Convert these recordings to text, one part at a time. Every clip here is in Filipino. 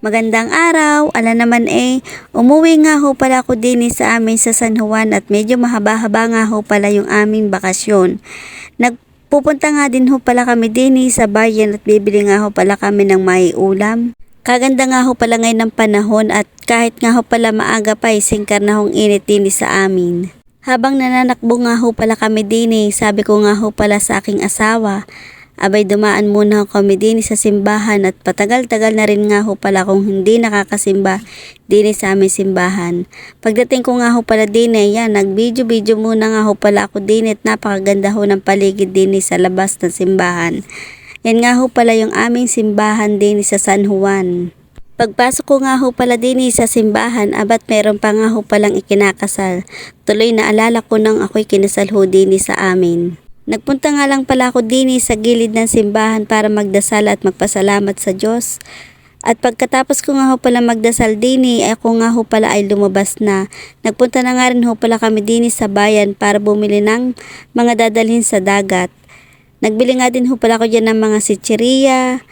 Magandang araw, ala naman eh, umuwi nga ho pala ako din eh sa amin sa San Juan at medyo mahaba-haba nga ho pala yung aming bakasyon. Nagpupunta nga din ho pala kami din eh sa bayan at bibili nga ho pala kami ng may ulam. Kaganda nga ho pala ngayon ng panahon at kahit nga ho pala maaga pa eh, singkar na hong init din sa amin. Habang nananakbo nga ho pala kami din sabi ko nga ho pala sa aking asawa, Abay dumaan muna kami din sa simbahan at patagal-tagal na rin nga ho pala kung hindi nakakasimba din sa aming simbahan. Pagdating ko nga ho pala din eh, yan, nag-video-video muna nga ho pala ako din at napakaganda ho ng paligid din sa labas ng simbahan. Yan nga ho pala yung aming simbahan din sa San Juan. Pagpasok ko nga ho pala din sa simbahan, abat meron pa nga ho palang ikinakasal. Tuloy na alala ko nang ako'y kinasal ho din sa amin. Nagpunta nga lang pala ako din sa gilid ng simbahan para magdasal at magpasalamat sa Diyos. At pagkatapos ko nga ho pala magdasal din ako nga ho pala ay lumabas na. Nagpunta na nga rin ho pala kami din sa bayan para bumili ng mga dadalhin sa dagat. Nagbili nga din ho pala ako dyan ng mga sitsiriya,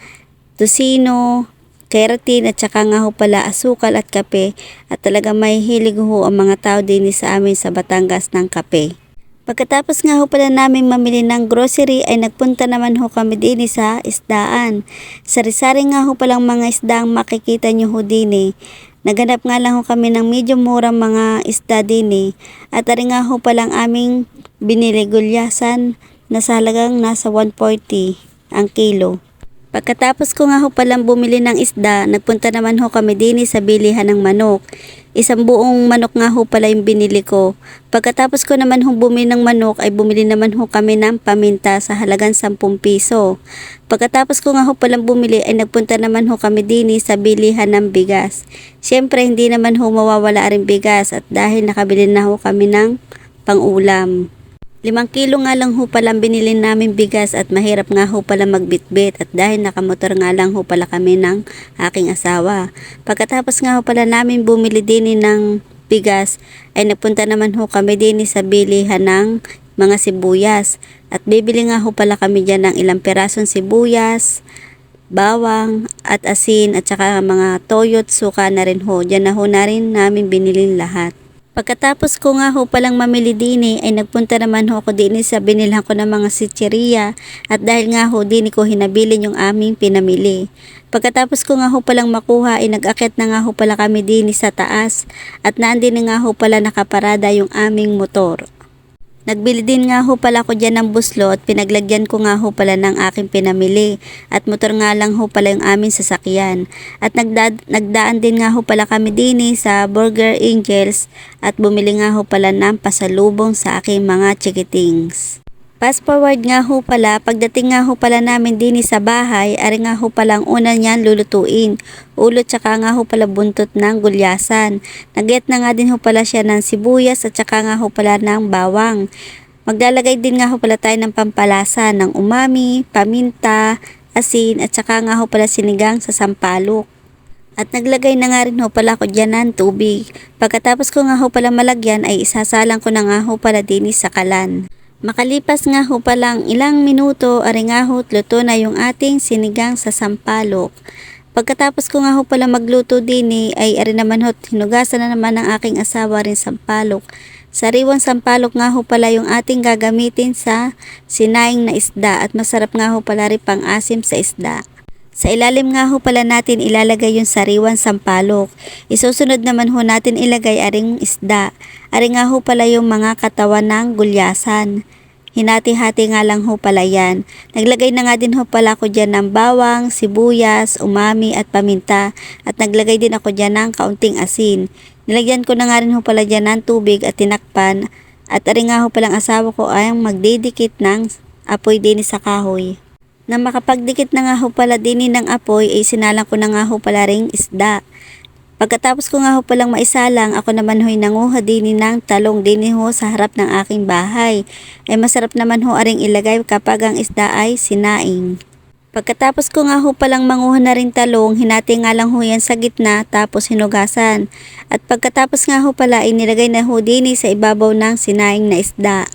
tusino, keratin at saka nga ho pala asukal at kape at talaga may hilig ho ang mga tao din sa amin sa Batangas ng kape. Pagkatapos nga ho pala namin mamili ng grocery ay nagpunta naman ho kami din sa isdaan. Sari-sari nga ho palang mga isda ang makikita nyo ho din eh. Naganap nga lang ho kami ng medyo murang mga isda din eh. At ari nga ho palang aming binili gulyasan na sa halagang nasa 140 ang kilo. Pagkatapos ko nga ho palang bumili ng isda, nagpunta naman ho kami din sa bilihan ng manok. Isang buong manok nga ho pala yung binili ko. Pagkatapos ko naman ho bumili ng manok ay bumili naman ho kami ng paminta sa halagang 10 piso. Pagkatapos ko nga ho palang bumili ay nagpunta naman ho kami din sa bilihan ng bigas. Siyempre hindi naman ho mawawala rin bigas at dahil nakabili na ho kami ng pangulam. Limang kilo nga lang ho pala binili namin bigas at mahirap nga ho pala magbitbit at dahil nakamotor nga lang ho pala kami ng aking asawa. Pagkatapos nga ho pala namin bumili din ng bigas ay nagpunta naman ho kami din sa bilihan ng mga sibuyas at bibili nga ho pala kami dyan ng ilang perasong sibuyas, bawang at asin at saka mga toyo at suka na rin ho. Dyan na ho na rin namin binilin lahat. Pagkatapos ko nga ho palang mamili din ay nagpunta naman ho ako din sa binilhan ko ng mga sitseriya at dahil nga ho din ko hinabilin yung aming pinamili. Pagkatapos ko nga ho palang makuha ay nag-akit na nga ho pala kami din sa taas at naandin na nga ho pala nakaparada yung aming motor. Nagbili din nga ho pala ko dyan ng buslo at pinaglagyan ko nga ho pala ng aking pinamili at motor nga lang ho pala yung aming sasakyan. At nagda nagdaan din nga ho pala kami din sa Burger Angels at bumili nga ho pala ng pasalubong sa aking mga chikitings. Fast forward nga ho pala, pagdating nga ho pala namin din sa bahay, ari nga ho pala ang una niyan lulutuin. Ulo tsaka nga ho pala buntot ng gulyasan. Nagyat na nga din ho pala siya ng sibuyas at tsaka nga ho pala ng bawang. Maglalagay din nga ho pala tayo ng pampalasa ng umami, paminta, asin at tsaka nga ho pala sinigang sa sampalok. At naglagay na nga rin ho pala ako dyan ng tubig. Pagkatapos ko nga ho pala malagyan ay isasalang ko na nga ho pala din sa kalan. Makalipas nga ho palang ilang minuto, ari nga ho, luto na yung ating sinigang sa sampalok. Pagkatapos ko nga ho pala magluto din eh, ay ari naman ho, hinugasan na naman ng aking asawa rin sampalok. Sariwang sampalok nga ho pala yung ating gagamitin sa sinaing na isda at masarap nga ho pala rin pang asim sa isda. Sa ilalim nga ho pala natin ilalagay yung sariwan sampalok. Isusunod naman ho natin ilagay aring isda. Ari nga ho pala yung mga katawan ng gulyasan. Hinati-hati nga lang ho pala yan. Naglagay na nga din ho pala ako dyan ng bawang, sibuyas, umami at paminta. At naglagay din ako dyan ng kaunting asin. Nilagyan ko na nga rin ho pala dyan ng tubig at tinakpan. At ari nga ho palang asawa ko ay magdidikit ng apoy din sa kahoy. Na makapagdikit na nga ho pala din ng apoy ay sinalang ko na nga ho pala ring isda. Pagkatapos ko nga ho palang maisalang, ako naman ho'y nanguha din ng talong din ho sa harap ng aking bahay. Ay masarap naman ho aring ilagay kapag ang isda ay sinaing. Pagkatapos ko nga ho palang manguha na rin talong, hinati nga lang ho yan sa gitna tapos hinugasan. At pagkatapos nga ho pala, inilagay na ho din sa ibabaw ng sinaing na isda.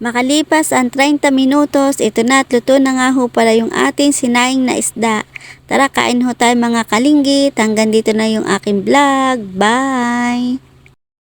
Makalipas ang 30 minutos, ito na at luto na nga ho pala yung ating sinaing na isda. Tara kain ho tayo mga kalinggit. Hanggang dito na yung aking vlog. Bye!